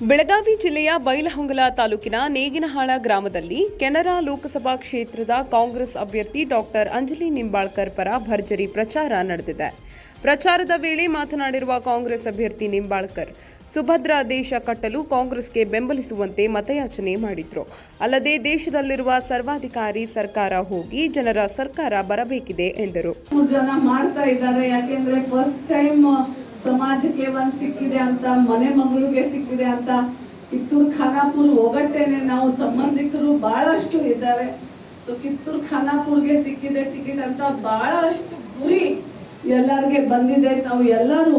ಬೆಳಗಾವಿ ಜಿಲ್ಲೆಯ ಬೈಲಹೊಂಗಲ ತಾಲೂಕಿನ ನೇಗಿನಹಾಳ ಗ್ರಾಮದಲ್ಲಿ ಕೆನರಾ ಲೋಕಸಭಾ ಕ್ಷೇತ್ರದ ಕಾಂಗ್ರೆಸ್ ಅಭ್ಯರ್ಥಿ ಡಾಕ್ಟರ್ ಅಂಜಲಿ ನಿಂಬಾಳ್ಕರ್ ಪರ ಭರ್ಜರಿ ಪ್ರಚಾರ ನಡೆದಿದೆ. ಪ್ರಚಾರದ ವೇಳೆ ಮಾತನಾಡಿರುವ ಕಾಂಗ್ರೆಸ್ ಅಭ್ಯರ್ಥಿ ನಿಂಬಾಳ್ಕರ್, ಸುಭದ್ರ ದೇಶ ಕಟ್ಟಲು ಕಾಂಗ್ರೆಸ್ಗೆ ಬೆಂಬಲಿಸುವಂತೆ ಮತಯಾಚನೆ ಮಾಡಿದ್ರು. ಅಲ್ಲದೆ ದೇಶದಲ್ಲಿರುವ ಸರ್ವಾಧಿಕಾರಿ ಸರ್ಕಾರ ಹೋಗಿ ಜನರ ಸರ್ಕಾರ ಬರಬೇಕಿದೆ ಎಂದರು. ಸಮಾಜಕ್ಕೆ ಒಂದು ಸಿಕ್ಕಿದೆ ಅಂತ, ಮನೆ ಮಗಳಿಗೆ ಸಿಕ್ಕಿದೆ ಅಂತ, ಕಿತ್ತೂರು ಖಾನಾಪುರ್ ಹೋಗಟ್ಟೇನೆ ನಾವು ಸಂಬಂಧಿಕರು ಬಹಳಷ್ಟು ಇದ್ದಾರೆ. ಸೊ ಕಿತ್ತೂರು ಖಾನಾಪುರ್ಗೆ ಸಿಕ್ಕಿದೆ ಟಿಕೆಟ್ ಅಂತ ಬಹಳಷ್ಟು ಗುರಿ ಎಲ್ಲರಿಗೆ ಬಂದಿದೆ. ತಾವು ಎಲ್ಲರೂ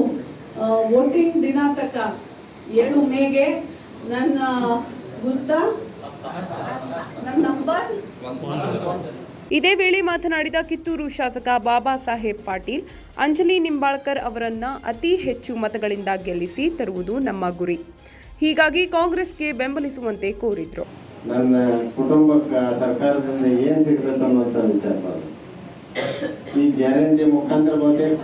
ವೋಟಿಂಗ್ ದಿನ ತಕ ಏಳು ಮೇಗೆ ನನ್ನ ಗುರ್ತ, ನನ್ನ ನಂಬರ್? ಇದೇ ವೇಳೆ ಮಾತನಾಡಿದ ಕಿತ್ತೂರು ಶಾಸಕ ಬಾಬಾ ಸಾಹೇಬ್ ಪಾಟೀಲ್, ಅಂಜಲಿ ನಿಂಬಾಳ್ಕರ್ ಅವರನ್ನ ಅತಿ ಹೆಚ್ಚು ಮತಗಳಿಂದ ಗೆಲ್ಲಿಸಿ ತರುವುದು ನಮ್ಮ ಗುರಿ. ಹೀಗಾಗಿ ಕಾಂಗ್ರೆಸ್ಗೆ ಬೆಂಬಲಿಸುವಂತೆ ಕೋರಿದ್ರು. ನನ್ನ ಕುಟುಂಬಕ್ಕೆ ಸರ್ಕಾರದಿಂದ ಏನು ಸಿಗ್ತದೆ ಅನ್ನೋಂಥ ವಿಚಾರ ಈ ಗ್ಯಾರಂಟಿ ಮುಖಾಂತರ ಬಹುತೇಕ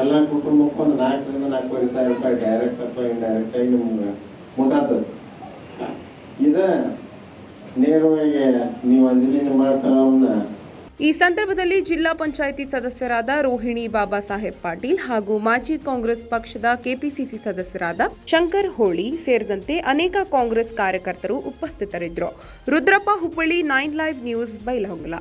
ಎಲ್ಲ ಕುಟುಂಬಕ್ಕೂ ಒಂದು ನಾಲ್ಕರಿಂದ ನಾಲ್ಕೂವರೆ ಸಾವಿರ ರೂಪಾಯಿ ಡೈರೆಕ್ಟ್ ಅಥವಾ ಇಂಡೈರೆಕ್ಟ್ ಆಗಿ ನಿಮ್ಗೆ ಮುಟ್ಟಾತದ ಇದ ಈ ಸಂದರ್ಭದಲ್ಲಿ ಜಿಲ್ಲಾ ಪಂಚಾಯಿತಿ ಸದಸ್ಯರಾದ ರೋಹಿಣಿ ಬಾಬಾ ಸಾಹೇಬ್ ಪಾಟೀಲ್ ಹಾಗೂ ಮಾಜಿ ಕಾಂಗ್ರೆಸ್ ಪಕ್ಷದ ಕೆಪಿಸಿಸಿ ಸದಸ್ಯರಾದ ಶಂಕರ್ ಹೋಳಿ ಸೇರಿದಂತೆ ಅನೇಕ ಕಾಂಗ್ರೆಸ್ ಕಾರ್ಯಕರ್ತರು ಉಪಸ್ಥಿತರಿದ್ದರು. Rudrappa Hubballi, nine live news, Bailahongal.